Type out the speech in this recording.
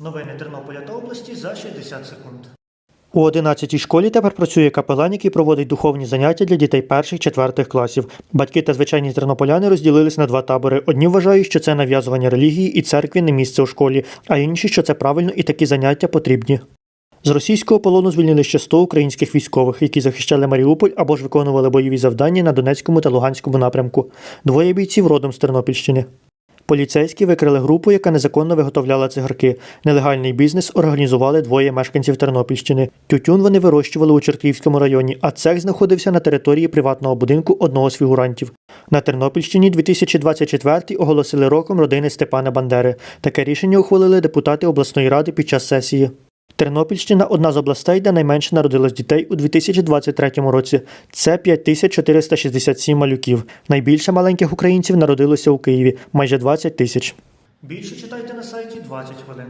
Новини Тернополя та області за 60 секунд. У 11-й школі тепер працює капелан, який проводить духовні заняття для дітей перших четвертих класів. Батьки та звичайні тернополяни розділились на два табори. Одні вважають, що це нав'язування релігії і церкві не місце у школі, а інші, що це правильно і такі заняття потрібні. З російського полону звільнили ще 100 українських військових, які захищали Маріуполь або ж виконували бойові завдання на Донецькому та Луганському напрямку. Двоє бійців родом з Тернопільщини. Поліцейські викрили групу, яка незаконно виготовляла цигарки. Нелегальний бізнес організували двоє мешканців Тернопільщини. Тютюн вони вирощували у Черківському районі, а цех знаходився на території приватного будинку одного з фігурантів. На Тернопільщині 2024 оголосили роком родини Степана Бандери. Таке рішення ухвалили депутати обласної ради під час сесії. Тернопільщина одна з областей, де найменше народилось дітей у 2023 році. Це 5467 малюків. Найбільше маленьких українців народилося у Києві майже 20 тисяч. Більше читайте на сайті 20 хвилин.